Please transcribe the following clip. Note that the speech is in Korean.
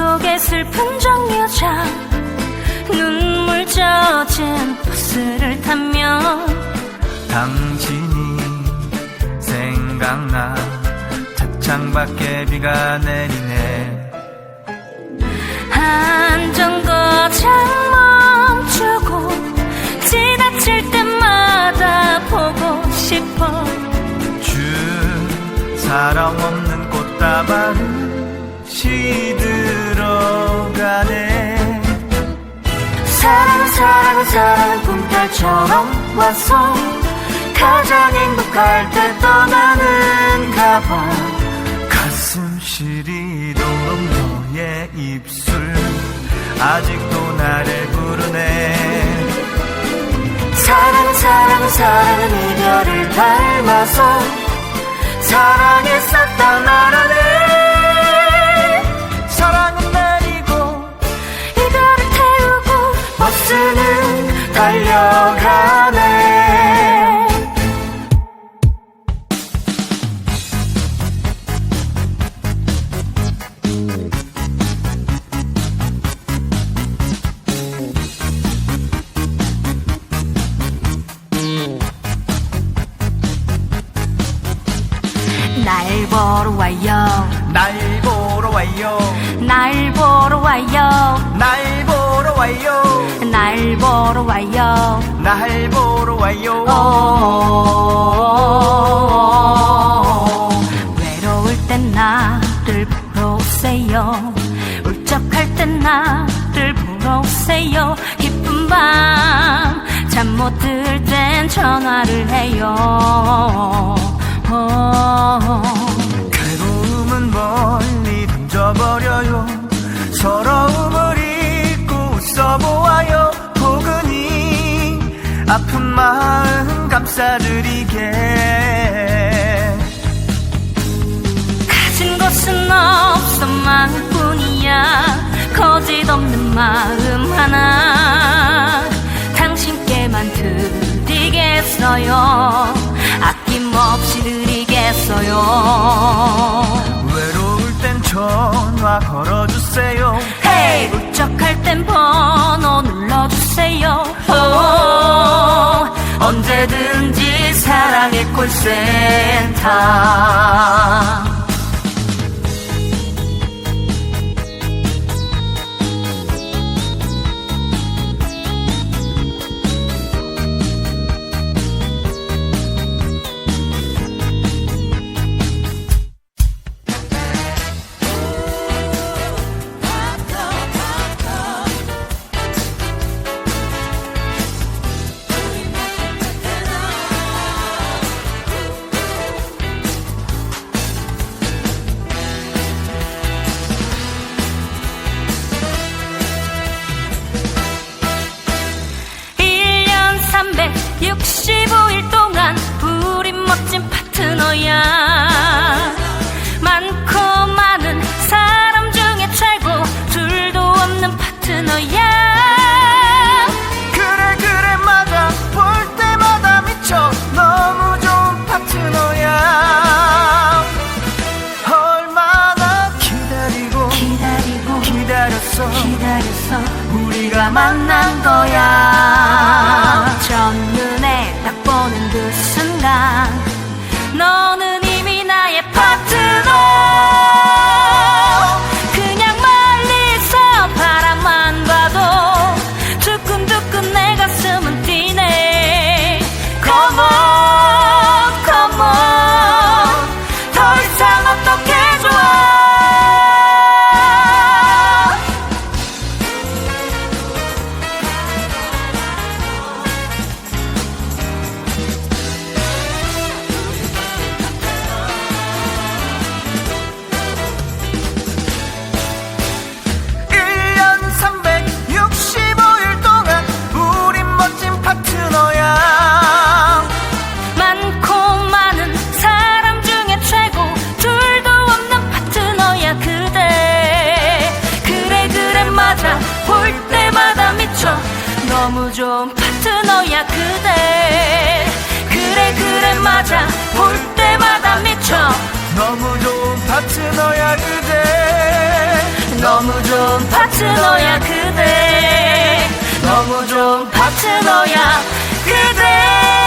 속에 슬픈 정여자. 눈물 젖은 버스를 타면 당신이 생각나 차창 밖에 비가 내리네. 한 정거장 멈추고 지나칠 때마다 보고 싶어. 주 사랑 없는 꽃다발 사랑은 꿈결처럼 와서 가장 행복할 때 떠나는가 봐 가슴 시리도록 너의 입술 아직도 나를 부르네. 사랑은 사랑은 사랑은 이별을 닮아서 다 말하네 버스 날 보러 와요. 날 보러 와요. 날 보러 와요. 날 보러 와요. 날 보러 와요. 날 보러 와요. 오, 외로울 땐 나를 보러 오세요. 울적할 땐 나를 보러 오세요. 기쁜 밤 잠 못 들 땐 전화를 해요 오, 괴로움은 멀리 던져버려요. 서러움을 잊고 웃어보아요. 포근히 아픈 마음 감싸드리게. 가진 것은 없어 마음뿐이야. 거짓 없는 마음 하나 당신께만 드리겠어요 없이 드리겠어요. 외로울 땐 전화 걸어주세요. 헤이 울적할 땐 번호 눌러주세요. 오, 언제든지 사랑의 콜센터 너무 좋은 파트너야 그대. 그래 그래 맞아. 볼 때마다 미쳐. 너무 좋은 파트너야 그대. 너무 좋은 파트너야 그대. 너무 좋은 파트너야 그대.